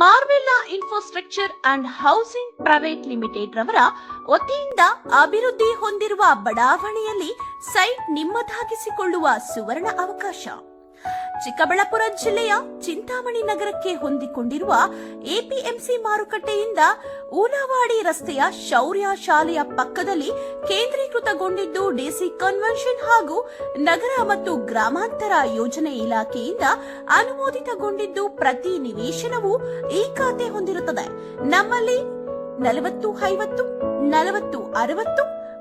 Marvella infrastructure and housing private limited ರವರ ವತಿಯಿಂದ ಅಭಿವೃದ್ಧಿ ಹೊಂದಿರುವ ಬಡಾವಣೆಯಲ್ಲಿ ಸೈಟ್ ನಿಮ್ಮದಾಗಿಸಿಕೊಳ್ಳುವ ಸುವರ್ಣ ಅವಕಾಶ. ಚಿಕ್ಕಬಳ್ಳಾಪುರ ಜಿಲ್ಲೆಯ ಚಿಂತಾಮಣಿ ನಗರಕ್ಕೆ ಹೊಂದಿಕೊಂಡಿರುವ ಎಪಿಎಂಸಿ ಮಾರುಕಟ್ಟೆಯಿಂದ ಊಲವಾಡಿ ರಸ್ತೆಯ ಶೌರ್ಯ ಶಾಲೆಯ ಪಕ್ಕದಲ್ಲಿ ಕೇಂದ್ರೀಕೃತಗೊಂಡಿದ್ದು ಡಿಸಿ ಕನ್ವೆನ್ಷನ್ ಹಾಗೂ ನಗರ ಮತ್ತು ಗ್ರಾಮಾಂತರ ಯೋಜನೆ ಇಲಾಖೆಯಿಂದ ಅನುಮೋದಿತಗೊಂಡಿದ್ದು ಪ್ರತಿ ನಿವೇಶನವೂ ಈ ಖಾತೆ ಹೊಂದಿರುತ್ತದೆ. ನಮ್ಮಲ್ಲಿ ನಲವತ್ತು ಐವತ್ತು, ನಲವತ್ತು ಅರವತ್ತು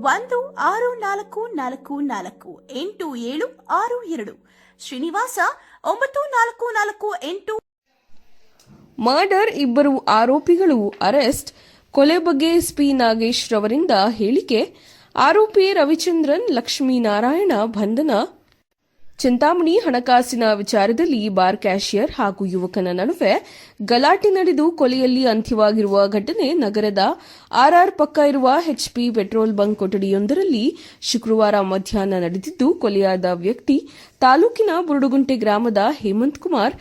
ಒಂದು, ಆರು, ನಾಲ್ಕು ನಾಲ್ಕು ನಾಲ್ಕು, ಎಂಟು, ಏಳು, ಆರು, ಎರಡು. ಶ್ರೀನಿವಾಸ, ಒಂಬತ್ತು, ನಾಲ್ಕು ನಾಲ್ಕು, ಎಂಟು. ಮರ್ಡರ್ ಇಬ್ಬರು ಆರೋಪಿಗಳು ಅರೆಸ್ಟ್ ಕೊಲೆ ಬಗ್ಗೆ ಎಸ್ಪಿ ನಾಗೇಶ್ ರವರಿಂದ ಹೇಳಿಕೆ. ಆರೋಪಿ ರವಿಚಂದ್ರನ್, ಲಕ್ಷ್ಮೀನಾರಾಯಣ, ಬಂಧನ. ಚಿಂತಾಮಣಿ ಹಣಕಾಸಿನ ವಿಚಾರದಲ್ಲಿ ಬಾರ್ ಕ್ಯಾಷಿಯರ್ ಹಾಗೂ ಯುವಕನ ನಡುವೆ ಗಲಾಟೆ ನಡೆದು ಕೊಲೆಯಲ್ಲಿ ಅಂತ್ಯವಾಗಿರುವ ಘಟನೆ ನಗರದ ಆರ್ಆರ್ ಪಕ್ಕ ಇರುವ ಎಚ್ಪಿ ಪೆಟ್ರೋಲ್ ಬಂಕ್ ಕೊಠಡಿಯೊಂದರಲ್ಲಿ ಶುಕ್ರವಾರ ಮಧ್ಯಾಹ್ನ ನಡೆದಿದ್ದು, ಕೊಲೆಯಾದ ವ್ಯಕ್ತಿ ತಾಲೂಕಿನ ಬುರುಡುಗುಂಟೆ ಗ್ರಾಮದ ಹೇಮಂತ್ ಕುಮಾರ್.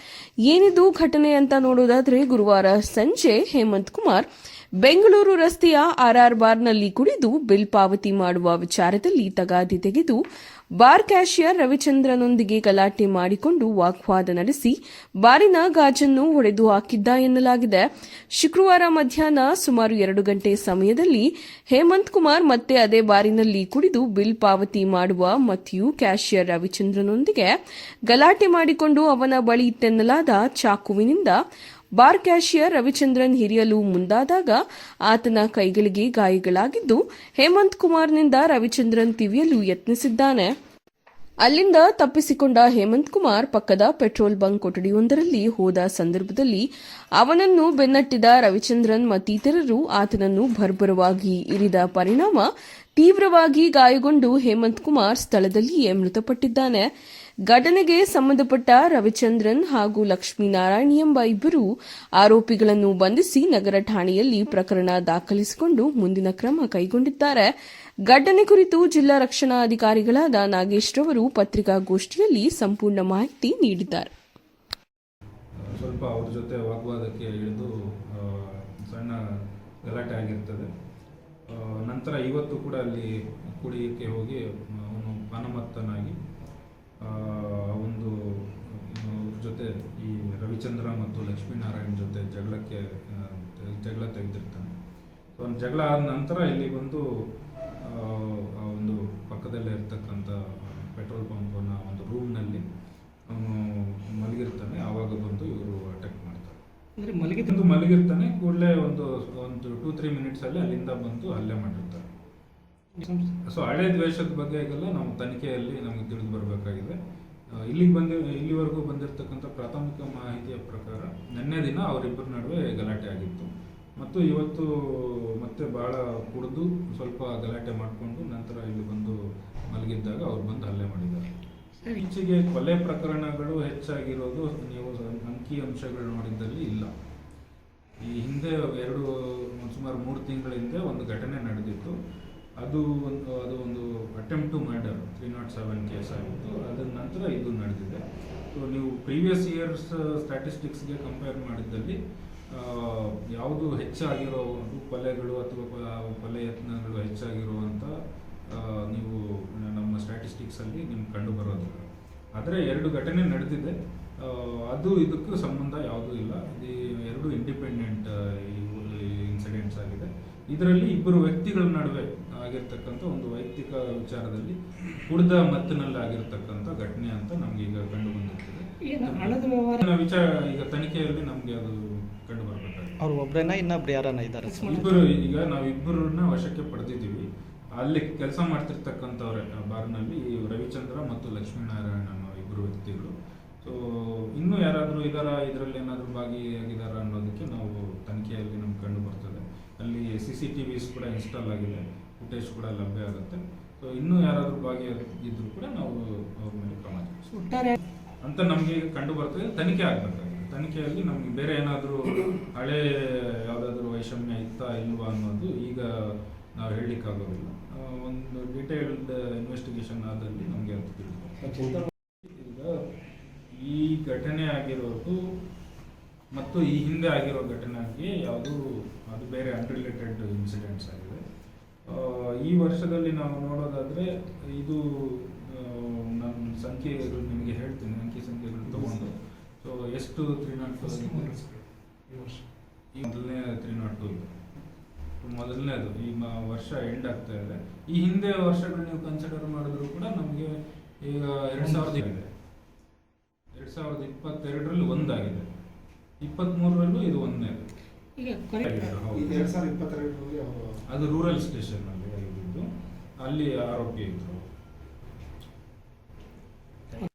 ಏನಿದು ಘಟನೆ ಅಂತ ನೋಡೋದಾದರೆ ಗುರುವಾರ ಸಂಜೆ ಹೇಮಂತ್ ಕುಮಾರ್ ಬೆಂಗಳೂರು ರಸ್ತೆಯ ಆರ್ಆರ್ ಬಾರ್ನಲ್ಲಿ ಕುಡಿದು ಬಿಲ್ ಪಾವತಿ ಮಾಡುವ ವಿಚಾರದಲ್ಲಿ ತಗಾದಿ ತೆಗೆದು ಬಾರ್ ಕ್ಯಾಷಿಯರ್ ರವಿಚಂದ್ರನೊಂದಿಗೆ ಗಲಾಟೆ ಮಾಡಿಕೊಂಡು ವಾಗ್ವಾದ ನಡೆಸಿ ಬಾರಿನ ಗಾಜನ್ನು ಹೊಡೆದು ಹಾಕಿದ್ದ ಎನ್ನಲಾಗಿದೆ. ಶುಕ್ರವಾರ ಮಧ್ಯಾಹ್ನ ಸುಮಾರು ಎರಡು ಗಂಟೆ ಸಮಯದಲ್ಲಿ ಹೇಮಂತ್ ಕುಮಾರ್ ಮತ್ತೆ ಅದೇ ಬಾರಿನಲ್ಲಿ ಕುಡಿದು ಬಿಲ್ ಪಾವತಿ ಮಾಡುವ ಮತ್ತಿಯು ಕ್ಯಾಷಿಯರ್ ರವಿಚಂದ್ರನೊಂದಿಗೆ ಗಲಾಟೆ ಮಾಡಿಕೊಂಡು ಅವನ ಬಳಿ ಇತ್ತೆನ್ನಲಾದ ಚಾಕುವಿನಿಂದ ಬಾರ್ ಕ್ಯಾಷಿಯರ್ ರವಿಚಂದ್ರನ್ ಹಿರಿಯಲು ಮುಂದಾದಾಗ ಆತನ ಕೈಗಳಿಗೆ ಗಾಯಗಳಾಗಿದ್ದು, ಹೇಮಂತ್ ಕುಮಾರ್ನಿಂದ ರವಿಚಂದ್ರನ್ ತಿವಿಯಲು ಯತ್ನಿಸಿದ್ದಾನೆ. ಅಲ್ಲಿಂದ ತಪ್ಪಿಸಿಕೊಂಡ ಹೇಮಂತ್ ಕುಮಾರ್ ಪಕ್ಕದ ಪೆಟ್ರೋಲ್ ಬಂಕ್ ಕೊಠಡಿಯೊಂದರಲ್ಲಿ ಹೋದ ಸಂದರ್ಭದಲ್ಲಿ ಅವನನ್ನು ಬೆನ್ನಟ್ಟಿದ ರವಿಚಂದ್ರನ್ ಮತ್ತಿತರರು ಆತನನ್ನು ಭರ್ಭರವಾಗಿ ಇರಿದ ಪರಿಣಾಮ ತೀವ್ರವಾಗಿ ಗಾಯಗೊಂಡು ಹೇಮಂತ್ ಕುಮಾರ್ ಸ್ಥಳದಲ್ಲಿಯೇ ಮೃತಪಟ್ಟಿದ್ದಾನೆ. ಘಟನೆಗೆ ಸಂಬಂಧಪಟ್ಟ ರವಿಚಂದ್ರನ್ ಹಾಗೂ ಲಕ್ಷ್ಮೀನಾರಾಯಣ್ ಎಂಬ ಇಬ್ಬರು ಆರೋಪಿಗಳನ್ನು ಬಂಧಿಸಿ ನಗರ ಠಾಣೆಯಲ್ಲಿ ಪ್ರಕರಣ ದಾಖಲಿಸಿಕೊಂಡು ಮುಂದಿನ ಕ್ರಮ ಕೈಗೊಂಡಿದ್ದಾರೆ. ಘಟನೆ ಕುರಿತು ಜಿಲ್ಲಾ ರಕ್ಷಣಾ ಅಧಿಕಾರಿಗಳಾದ ನಾಗೇಶ್ ರವರು ಪತ್ರಿಕಾಗೋಷ್ಠಿಯಲ್ಲಿ ಸಂಪೂರ್ಣ ಮಾಹಿತಿ ನೀಡಿದ್ದಾರೆ. ಸ್ವಲ್ಪ ಅವ್ರ ಜೊತೆ ವಾಗ್ವಾದಕ್ಕೆ ಇಳಿದು ಸಣ್ಣ ಗಲಾಟೆ ಆಗಿರ್ತದೆ. ನಂತರ ಇವತ್ತು ಕೂಡ ಅಲ್ಲಿ ಕುಡಿಯಕ್ಕೆ ಹೋಗಿ ಅವನು ಪಾನಮತ್ತನಾಗಿ ರವಿಚಂದ್ರ ಮತ್ತು ಲಕ್ಷ್ಮೀನಾರಾಯಣ್ ಜೊತೆ ಜಗಳಕ್ಕೆ ಜಗಳ ತೆಗೆದಿರ್ತಾನೆ. ಸೊ ಒಂದು ಜಗಳ ಆದ ನಂತರ ಇಲ್ಲಿ ಬಂದು ಒಂದು ಪಕ್ಕದಲ್ಲೇ ಇರ್ತಕ್ಕಂಥ ಪೆಟ್ರೋಲ್ ಪಂಪನ್ನು ಒಂದು ರೂಮ್ನಲ್ಲಿ ಅವನು ಮಲಗಿರ್ತಾನೆ. ಆವಾಗ ಬಂದು ಇವರು ಅಟ್ಯಾಕ್ ಮಾಡ್ತಾರೆ. ಅಂದರೆ ಮಲಗಿ ತಂದು ಮಲಗಿರ್ತಾನೆ. ಕೂಡಲೇ ಒಂದು ಒಂದು ಟೂ ತ್ರೀ ಮಿನಿಟ್ಸಲ್ಲಿ ಅಲ್ಲಿಂದ ಬಂದು ಹಲ್ಲೆ ಮಾಡಿರ್ತಾರೆ. ಸೊ ಹಳೆ ದ್ವೇಷದ ಬಗ್ಗೆ ಈಗೆಲ್ಲ ನಾವು ತನಿಖೆಯಲ್ಲಿ ನಮಗೆ ತಿಳಿದು ಬರಬೇಕಾಗಿದೆ. ಇಲ್ಲಿಗೆ ಬಂದ ಇಲ್ಲಿವರೆಗೂ ಬಂದಿರತಕ್ಕಂಥ ಪ್ರಾಥಮಿಕ ಮಾಹಿತಿಯ ಪ್ರಕಾರ ನಿನ್ನೆ ದಿನ ಅವರಿಬ್ಬರ ನಡುವೆ ಗಲಾಟೆ ಆಗಿತ್ತು. ಮತ್ತು ಇವತ್ತು ಮತ್ತೆ ಭಾಳ ಕುಡಿದು ಸ್ವಲ್ಪ ಗಲಾಟೆ ಮಾಡಿಕೊಂಡು ನಂತರ ಇಲ್ಲಿ ಬಂದು ಮಲಗಿದ್ದಾಗ ಅವ್ರು ಬಂದು ಹಲ್ಲೆ ಮಾಡಿದ್ದಾರೆ. ಇತ್ತೀಚೆಗೆ ಕೊಲೆ ಪ್ರಕರಣಗಳು ಹೆಚ್ಚಾಗಿರೋದು ನೀವು ಅಂಕಿ ಅಂಶಗಳು ನೋಡಿದ್ದಲ್ಲಿ ಇಲ್ಲ. ಈ ಹಿಂದೆ ಎರಡು ಸುಮಾರು ಮೂರು ತಿಂಗಳ ಹಿಂದೆ ಒಂದು ಘಟನೆ ನಡೆದಿತ್ತು. ಅದು ಒಂದು ಅದು ಒಂದು attempt to murder three not seven case ಆಗಿತ್ತು. ಅದರ ನಂತರ ಇದು ನಡೆದಿದೆ. ಸೊ ನೀವು ಪ್ರೀವಿಯಸ್ ಇಯರ್ಸ್ ಸ್ಟ್ಯಾಟಿಸ್ಟಿಕ್ಸ್ಗೆ ಕಂಪೇರ್ ಮಾಡಿದ್ದಲ್ಲಿ ಯಾವುದು ಹೆಚ್ಚಾಗಿರೋ ಒಂದು ಕೊಲೆಗಳು ಅಥವಾ ಕೊಲೆ ಯತ್ನಗಳು ಹೆಚ್ಚಾಗಿರುವಂಥ ನೀವು ನಮ್ಮ ಸ್ಟ್ಯಾಟಿಸ್ಟಿಕ್ಸಲ್ಲಿ ನಿಮ್ಗೆ ಕಂಡು ಬರೋದಿಲ್ಲ ಆದರೆ ಎರಡು ಘಟನೆ ನಡೆದಿದೆ. ಅದು ಇದಕ್ಕೂ ಸಂಬಂಧ ಯಾವುದೂ ಇಲ್ಲ. ಇದು ಎರಡು ಇಂಡಿಪೆಂಡೆಂಟ್ ಇನ್ಸಿಡೆಂಟ್ಸ್ ಆಗಿದೆ. ಇದರಲ್ಲಿ ಇಬ್ಬರು ವ್ಯಕ್ತಿಗಳ ನಡುವೆ ಆಗಿರ್ತಕ್ಕಂಥ ಒಂದು ವೈಯಕ್ತಿಕ ವಿಚಾರದಲ್ಲಿ ಕುಡ್ದ ಮತ್ತಿನಲ್ಲಿ ಆಗಿರ್ತಕ್ಕಂಥ ಘಟನೆ ಅಂತ ನಮ್ಗೆ ಈಗ ಕಂಡು ಬಂದಿರ್ತದೆ ವಿಚಾರ ಈಗ ತನಿಖೆಯಲ್ಲಿ ನಮ್ಗೆ ಅದು ಕಂಡು ಬರ್ಬೇಕಾಗಿದೆ ಅವ್ರು ಇನ್ನೊಬ್ರು ಯಾರನ್ನ ಇದ್ದಾರೆ ಇಬ್ಬರು ಈಗ ನಾವು ಇಬ್ಬರನ್ನ ವಶಕ್ಕೆ ಪಡೆದಿದ್ದೀವಿ. ಅಲ್ಲಿ ಕೆಲಸ ಮಾಡ್ತಿರ್ತಕ್ಕಂಥವ್ರೆ ಬಾರ್ನಲ್ಲಿ ರವಿಚಂದ್ರ ಮತ್ತು ಲಕ್ಷ್ಮೀನಾರಾಯಣ ಅನ್ನೋ ಇಬ್ಬರು ವ್ಯಕ್ತಿಗಳು. ಸೊ ಇನ್ನೂ ಯಾರಾದರೂ ಇದಾರ? ಇದರಲ್ಲಿ ಏನಾದರೂ ಭಾಗಿಯಾಗಿದಾರ ಅನ್ನೋದಕ್ಕೆ ನಾವು ತನಿಖೆಯಲ್ಲಿ ನಮ್ಗೆ ಕಂಡು ಬರ್ತದೆ ಅಲ್ಲಿ ಸಿ ಸಿ ಟಿ ವಿಸ್ ಕೂಡ ಇನ್ಸ್ಟಾಲ್ ಆಗಿದೆ. ಫುಟೇಜ್ ಕೂಡ ಲಭ್ಯ ಆಗುತ್ತೆ. ಸೊ ಇನ್ನೂ ಯಾರಾದರೂ ಭಾಗಿಯಾಗಿದ್ದರೂ ಕೂಡ ನಾವು ಅವ್ರ ಮೇಲೆ ಕ್ರಮ. ಒಟ್ಟಾರೆ ಅಂತ ನಮಗೆ ಕಂಡು ಬರ್ತದೆ. ತನಿಖೆ ಆಗಬೇಕಾಗಿದೆ ತನಿಖೆಯಲ್ಲಿ ನಮ್ಗೆ ಬೇರೆ ಏನಾದರೂ ಹಳೆ ಯಾವುದಾದ್ರೂ ವೈಷಮ್ಯ ಇತ್ತಾ ಇಲ್ವಾ ಅನ್ನೋದು ಈಗ ನಾವು ಹೇಳಲಿಕ್ಕಾಗೋದಿಲ್ಲ. ಒಂದು ಡೀಟೇಲ್ಡ್ ಇನ್ವೆಸ್ಟಿಗೇಷನ್ ಆದಲ್ಲಿ ನಮಗೆ ಅದು ತಿಳಿದು ಈಗ ಈ ಘಟನೆ ಆಗಿರೋದು ಮತ್ತು ಈ ಹಿಂದೆ ಆಗಿರೋ ಘಟನೆಗೆ ಯಾವುದು ಅದು ಬೇರೆ ಅನ್ರಿಲೇಟೆಡ್ ಇನ್ಸಿಡೆಂಟ್ಸ್ ಆಗಿದೆ. ಈ ವರ್ಷದಲ್ಲಿ ನಾವು ನೋಡೋದಾದ್ರೆ ಇದು ನಾನು ಸಂಖ್ಯೆಗಳು ನಿಮಗೆ ಹೇಳ್ತೀನಿ ಅಂಕಿ ಸಂಖ್ಯೆಗಳು ತಗೊಂಡು. ಸೊ ಎಷ್ಟು ತ್ರೀ ನಾಟ್ ಟು ಈ ಮೊದಲನೇ ತ್ರೀ ನಾಟ್ ಟು ಮೊದಲನೇದು ಈ ವರ್ಷ ಎಂಡ್ ಆಗ್ತಾ ಇದೆ. ಈ ಹಿಂದೆ ವರ್ಷಗಳು ನೀವು ಕನ್ಸಿಡರ್ ಮಾಡಿದ್ರು ಕೂಡ ನಮಗೆ ಈಗ ಎರಡ್ ಸಾವಿರದ ಇದೆ ಎರಡ್ ಸಾವಿರದ ಇಪ್ಪತ್ತೆರಡರಲ್ಲಿ ಒಂದಾಗಿದೆ. ಇಪ್ಪತ್ತ್ಮೂರರಲ್ಲೂ ಇದು ಒಂದನೇದು ಈಗ ಹೌದು. ಸಾವಿರದ ಇಪ್ಪತ್ತೆರಡರಲ್ಲಿ ಅವರು ಅದು ರೂರಲ್ ಸ್ಟೇಷನ್ ಅಲ್ಲಿ ಆರೋಗ್ಯ ಅಲ್ಲಿ ಆರೋಪಿ ಇದ್ರು.